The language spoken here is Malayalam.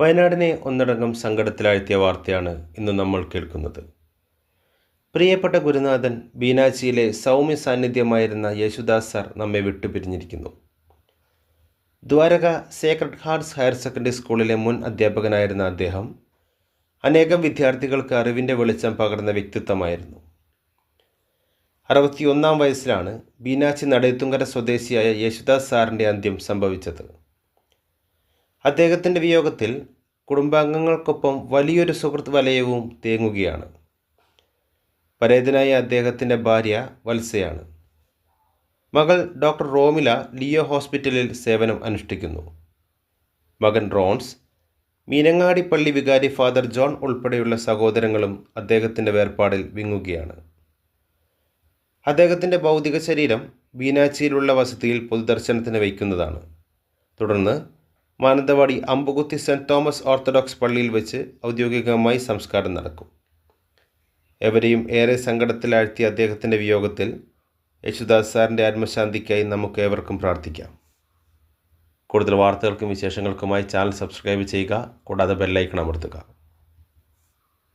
വയനാടിനെ ഒന്നടങ്കം സങ്കടത്തിലാഴ്ത്തിയ വാർത്തയാണ് ഇന്ന് നമ്മൾ കേൾക്കുന്നത്. പ്രിയപ്പെട്ട ഗുരുനാഥൻ ബീനാച്ചിയിലെ സൗമ്യ സാന്നിധ്യമായിരുന്ന യേശുദാസ് സാർ നമ്മെ വിട്ടുപിരിഞ്ഞിരിക്കുന്നു. Dwaraka sacred hearts higher secondary സ്കൂളിലെ മുൻ അധ്യാപകനായിരുന്ന അദ്ദേഹം അനേകം വിദ്യാർത്ഥികൾക്ക് അറിവിന്റെ വെളിച്ചം പകർന്ന വ്യക്തിത്വമായിരുന്നു. അറുപത്തിയൊന്നാം വയസ്സിലാണ് ബീനാച്ചി നടയത്തുങ്കര സ്വദേശിയായ യേശുദാസ് സാറിന്റെ അന്ത്യം സംഭവിച്ചത്. അദ്ദേഹത്തിന്റെ വിയോഗത്തിൽ കുടുംബാംഗങ്ങൾക്കൊപ്പം വലിയൊരു സുഹൃത്ത് വലയവും തേങ്ങുകയാണ്. പരേതനായ അദ്ദേഹത്തിന്റെ ഭാര്യ വത്സയാണ്. മകൾ ഡോക്ടർ റോമില ലിയോ ഹോസ്പിറ്റലിൽ സേവനം അനുഷ്ഠിക്കുന്നു. മകൻ റോൺസ് മീനങ്ങാടി പള്ളി വികാരി ഫാദർ ജോൺ ഉൾപ്പെടെയുള്ള സഹോദരങ്ങളും അദ്ദേഹത്തിന്റെ വേർപാടിൽ വിങ്ങുകയാണ്. അദ്ദേഹത്തിന്റെ ഭൗതിക ശരീരം ബീനാച്ചിയിലുള്ള വസതിയിൽ പൊതുദർശനത്തിന് വയ്ക്കുന്നതാണ്. തുടർന്ന് Mananthavady Ambukuthi saint Thomas orthodox പള്ളിയിൽ വെച്ച് ഔദ്യോഗികമായി സംസ്കാരം നടക്കും. എവരെയും ഏറെ സങ്കടത്തിലാഴ്ത്തിയ അദ്ദേഹത്തിന്റെ വിയോഗത്തിൽ യേശുദാസ് സാറിന്റെ ആത്മശാന്തിക്കായി നമുക്ക് ഏവർക്കും പ്രാർത്ഥിക്കാം. കൂടുതൽ വാർത്തകൾക്കും വിശേഷങ്ങൾക്കുമായി ചാനൽ സബ്സ്ക്രൈബ് ചെയ്യുക കൂടാതെ ബെല്ലൈക്കൺ അമർത്തുക.